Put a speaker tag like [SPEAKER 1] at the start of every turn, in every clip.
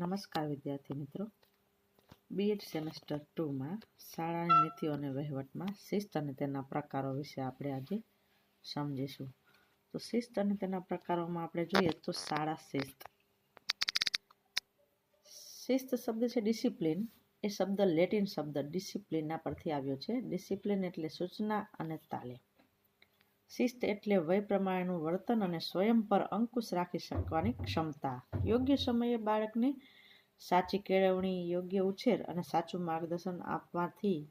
[SPEAKER 1] નમસ્કાર વિદ્યાર્થી મિત્રો. બીએડ સેમેસ્ટર ટુમાં શાળાની નીતિઓ અને વહીવટમાં શિસ્ત અને તેના પ્રકારો વિશે આપણે આજે સમજીશું. તો શિસ્ત અને તેના પ્રકારોમાં આપણે જોઈએ તો શાળા શિસ્ત. શિસ્ત શબ્દ છે ડિસિપ્લિન એ શબ્દ લેટિન શબ્દ ડિસિપ્લિનના પરથી આવ્યો છે. ડિસિપ્લિન એટલે સૂચના અને તાલીમ. શિસ્ત એટલે વય પ્રમાણેનું વર્તન અને સ્વયં પર અંકુશ રાખી શકવાની ક્ષમતા. યોગ્ય સમયે બાળકને સાચી કેળવણી, યોગ્ય ઉછેર અને સાચું માર્ગદર્શન આપવાથી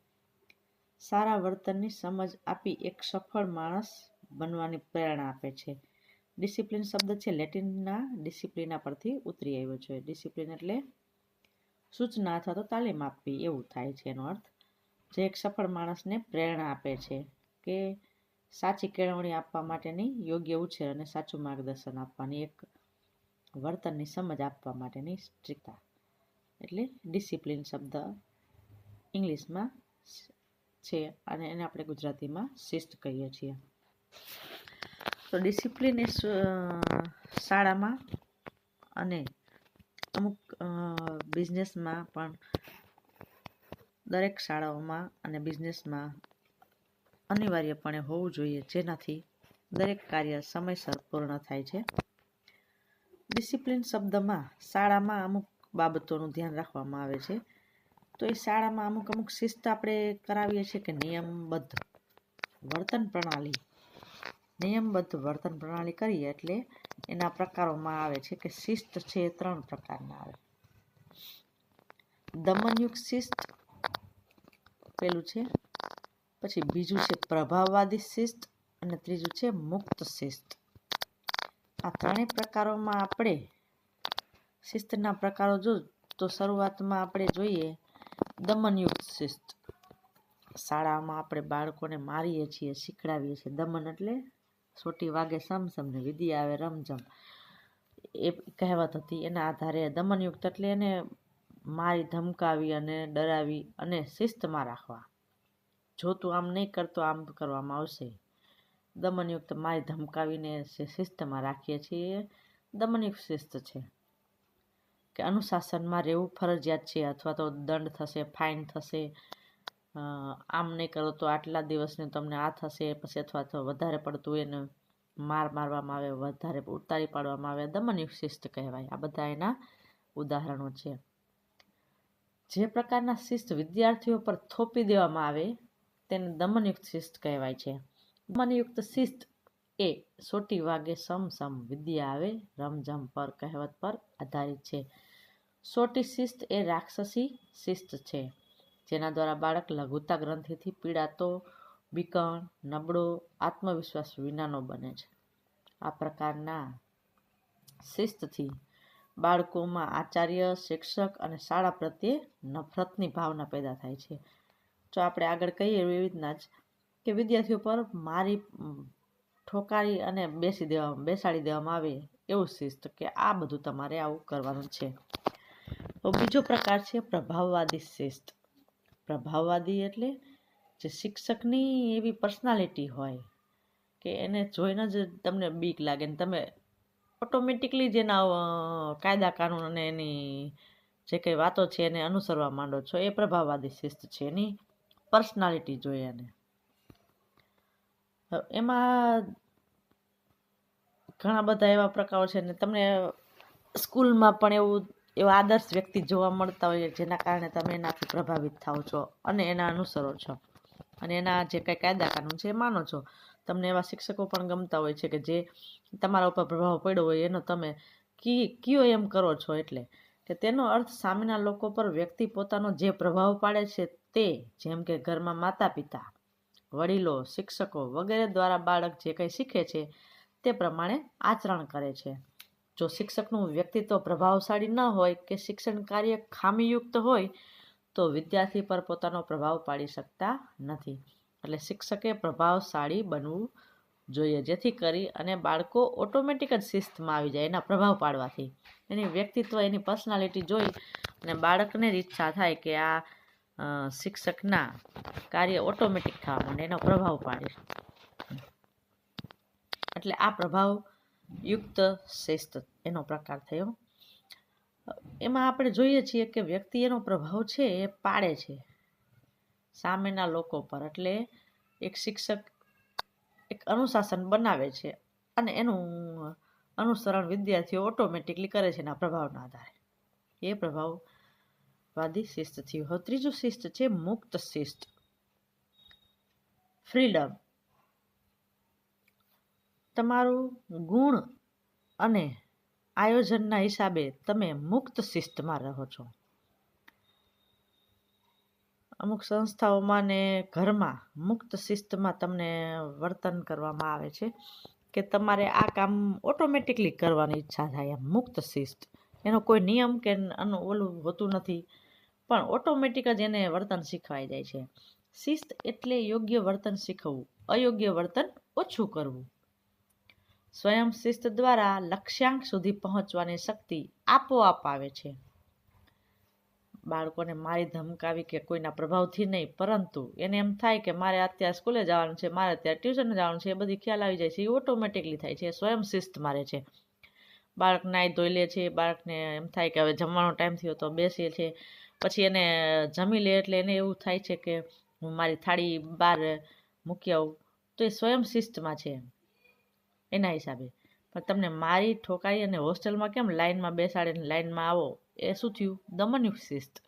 [SPEAKER 1] સારા વર્તનની સમજ આપી એક સફળ માણસ બનવાની પ્રેરણા આપે છે. ડિસિપ્લિન શબ્દ છે, લેટિનના ડિસિપ્લિના પરથી ઉતરી આવ્યો છે. ડિસિપ્લિન એટલે સૂચના અથવા તો તાલીમ આપવી, એવું થાય છે એનો અર્થ. જે એક સફળ માણસને પ્રેરણા આપે છે કે સાચી કેળવણી આપવા માટેની યોગ્ય ઉછેર અને સાચું માર્ગદર્શન આપવાની એક વર્તનની સમજ આપવા માટેની સ્ટ્રિકતા. એટલે ડિસિપ્લિન શબ્દ ઇંગ્લિશમાં છે અને એને આપણે ગુજરાતીમાં શિસ્ત કહીએ છીએ. તો ડિસિપ્લિન એ શાળામાં અને અમુક બિઝનેસમાં પણ દરેક શાળાઓમાં અને બિઝનેસમાં અનિવાર્યપણે હોવું જોઈએ જેનાથી દરેક કાર્ય સમયસર પૂર્ણ થાય છે. ડિસિપ્લિન શબ્દમાં શાળામાં અમુક બાબતોનું ધ્યાન રાખવામાં આવે છે. તો એ શાળામાં અમુક અમુક શિસ્ત આપણે કરાવીએ છીએ કે નિયમબદ્ધ વર્તન પ્રણાલી. નિયમબદ્ધ વર્તન પ્રણાલી કરીએ એટલે એના પ્રકારોમાં આવે છે કે શિસ્ત છે એ ત્રણ પ્રકારના આવે. દમનયુક્ત શિસ્ત પેલું છે. પછી બીજું છે પ્રભાવવાદી શિસ્ત અને ત્રીજું છે મુક્ત શિસ્ત. આ ત્રણેય પ્રકારોમાં આપણે શિસ્તના પ્રકારો જો, તો શરૂઆતમાં આપણે જોઈએ દમનયુક્ત શિસ્ત. શાળામાં આપણે બાળકોને મારીએ છીએ, શીખડાવીએ છીએ. દમન એટલે સોટી વાગે સમસમ ને વિદ્યા આવે રમઝમ. એ કહેવત હતી. એના આધારે દમનયુક્ત એટલે એને મારી ધમકાવી અને ડરાવી અને શિસ્તમાં રાખવા. જો તું આમ નહીં કરતો આમ કરવામાં આવશે. દમનયુક્ત માય ધમકાવીને શિસ્તમાં રાખીએ છીએ. દમનયુક્ત શિસ્ત છે કે અનુશાસનમાં રહેવું ફરજિયાત છે અથવા તો દંડ થશે, ફાઇન થશે. આમ નહીં કરો તો આટલા દિવસને તમને આ થશે, પછી અથવા તો વધારે પડતું એને માર મારવામાં આવે, વધારે ઉતારી પાડવામાં આવે. દમનયુક્ત શિસ્ત કહેવાય. આ બધા એના ઉદાહરણો છે. જે પ્રકારના શિસ્ત વિદ્યાર્થીઓ પર થોપી દેવામાં આવે તેને દમનયુક્ત શિસ્ત કહેવાય છે. દમનયુક્ત શિસ્ત એ સોટી વાગે સમ સમ વિદ્યા આવે, રમઝમ પર, કહેવત પર આધારિત છે. સોટી શિસ્ત એ રાક્ષસી શિસ્ત છે, જેના દ્વારા બાળક લઘુતા ગ્રંથિથી પીડાતો, બીકણ, નબળો આત્મવિશ્વાસ વિનાનો બને છે. આ પ્રકારના શિસ્તથી બાળકોમાં આચાર્ય, શિક્ષક અને શાળા પ્રત્યે નફરતની ભાવના પેદા થાય છે. જો આપણે આગળ કહીએ એવી રીતના જ કે વિદ્યાર્થીઓ પર મારી ઠોકારી અને બેસી દેવા બેસાડી દેવામાં આવે એવું શિસ્ત કે આ બધું તમારે આવું કરવાનું છે. તો બીજો પ્રકાર છે પ્રભાવવાદી શિસ્ત. પ્રભાવવાદી એટલે જે શિક્ષકની એવી પર્સનાલિટી હોય કે એને જોઈને જ તમને બીક લાગે ને તમે ઓટોમેટિકલી જેના કાયદા કાનૂન અને એની જે કંઈ વાતો છે એને અનુસરવા માંડો છો એ પ્રભાવવાદી શિસ્ત છે એની. પર્સનાલિટી જોઈએ એને. એમાં ઘણા બધા એવા પ્રકારો છે ને તમને સ્કૂલમાં પણ એવું, એવા આદર્શ વ્યક્તિ જોવા મળતા હોય જેના કારણે તમે એનાથી પ્રભાવિત થાઓ છો અને એના અનુસરો છો. અને એના જે કંઈ કાયદા કાનૂન છે એ માનો છો. તમને એવા શિક્ષકો પણ ગમતા હોય છે કે જે તમારા ઉપર પ્રભાવ પડ્યો હોય એનો તમે કી, કયો એમ કરો છો એટલે? કે તેનો અર્થ સામેના લોકો પર વ્યક્તિ પોતાનો જે પ્રભાવ પાડે છે તે, જેમ કે ઘરમાં માતા પિતા વડીલો, શિક્ષકો વગેરે દ્વારા બાળક જે કંઈ શીખે છે તે પ્રમાણે આચરણ કરે છે. જો શિક્ષકનું વ્યક્તિત્વ પ્રભાવશાળી ન હોય કે શિક્ષણ કાર્ય ખામીયુક્ત હોય, તો વિદ્યાર્થી પર પોતાનો પ્રભાવ પાડી શકતા નથી. એટલે શિક્ષકે પ્રભાવશાળી બનવું જોઈએ, જેથી કરી અને બાળકો ઓટોમેટિક જ શિસ્તમાં આવી જાય એના પ્રભાવ પાડવાથી. એની વ્યક્તિત્વ, એની પર્સનાલિટી જોઈ અને બાળકને જ ઈચ્છા થાય કે આ શિક્ષકના કાર્ય ઓટોમેટિક થવા માંડે, એનો પ્રભાવ પાડે. એટલે આ પ્રભાવ યુક્ત શિસ્ત એનો પ્રકાર થયો. એમાં આપણે જોઈએ છીએ કે વ્યક્તિ એનો પ્રભાવ છે એ પાડે છે. સામેના લોકો પર, એટલે એક શિક્ષક એક અનુશાસન બનાવે છે અને એનું અનુસરણ વિદ્યાર્થીઓ ઓટોમેટિકલી કરે છે એના પ્રભાવના આધારે. એ પ્રભાવવાદી શિસ્ત થયું હવે ત્રીજું શિસ્ત છે મુક્ત શિસ્ત. ફ્રીડમ તમારું ગુણ અને આયોજનના હિસાબે તમે મુક્ત શિસ્તમાં રહો છો. અમુક સંસ્થાઓમાં ને ઘરમાં મુક્ત શિસ્તમાં તમને વર્તન કરવામાં આવે છે કે તમારે આ કામ ઓટોમેટિકલી કરવાની ઈચ્છા થાય એમ, મુક્ત શિસ્ત. એનો કોઈ નિયમ કે ઓલું હોતું નથી, પણ ઓટોમેટિક જ એને વર્તન શીખવાઈ જાય છે. શિસ્ત એટલે યોગ્ય વર્તન શીખવવું, અયોગ્ય વર્તન ઓછું કરવું. સ્વયં શિસ્ત દ્વારા લક્ષ્યાંક સુધી પહોંચવાની શક્તિ આપોઆપ આવે છે. બાળકોને મારી ધમકાવી કે કોઈના પ્રભાવથી નહીં, પરંતુ એને એમ થાય કે મારે અત્યારે સ્કૂલે જવાનું છે, મારે અત્યારે ટ્યુશન જવાનું છે, એ બધી ખ્યાલ આવી જાય છે એ ઓટોમેટિકલી થાય છે સ્વયં શિસ્ત મારે છે. બાળક નાઈ ધોઈ લે છે, બાળકને એમ થાય કે હવે જમવાનો ટાઈમ થયો તો બેસે છે, પછી એને જમી લે એટલે એને એવું થાય છે કે હું મારી થાળી બહાર મૂકી આવું, તો એ સ્વયં શિસ્તમાં છે એના હિસાબે. પણ તમને મારી ઠોકાઈ અને હોસ્ટેલમાં કેમ લાઇનમાં બેસાડીને લાઇનમાં આવો એ શું થયું દમનયુક્ત શિસ્ત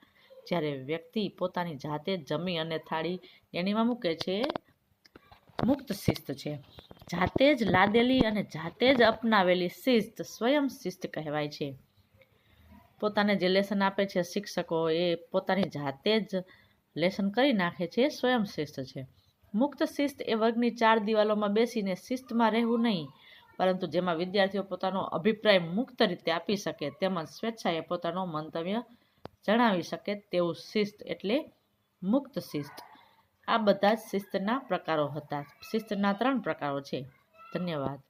[SPEAKER 1] જ્યારે વ્યક્તિ પોતાની જાતે જમી અને થાળી એનીમાં મૂકે છે, મુક્ત શિસ્ત છે. જાતે જ લાદેલી અને જાતે જ અપનાવેલી શિસ્ત સ્વયં શિસ્ત કહેવાય છે. પોતાને જે લેસન આપે છે શિક્ષકો એ પોતાની જાતે જ લેસન કરી નાખે છે, સ્વયં શિસ્ત છે. મુક્ત શિસ્ત એ વર્ગની ચાર દિવાલોમાં બેસીને શિસ્તમાં રહેવું નહીં પરંતુ જેમાં વિદ્યાર્થીઓ પોતાનો અભિપ્રાય મુક્ત રીતે આપી શકે તેમજ સ્વેચ્છાએ પોતાનો મંતવ્ય જણાવી શકે તેવું શિસ્ત એટલે મુક્ત શિસ્ત. આ બધા જ શિસ્તના પ્રકારો હતા. શિસ્તના ત્રણ પ્રકારો છે. ધન્યવાદ.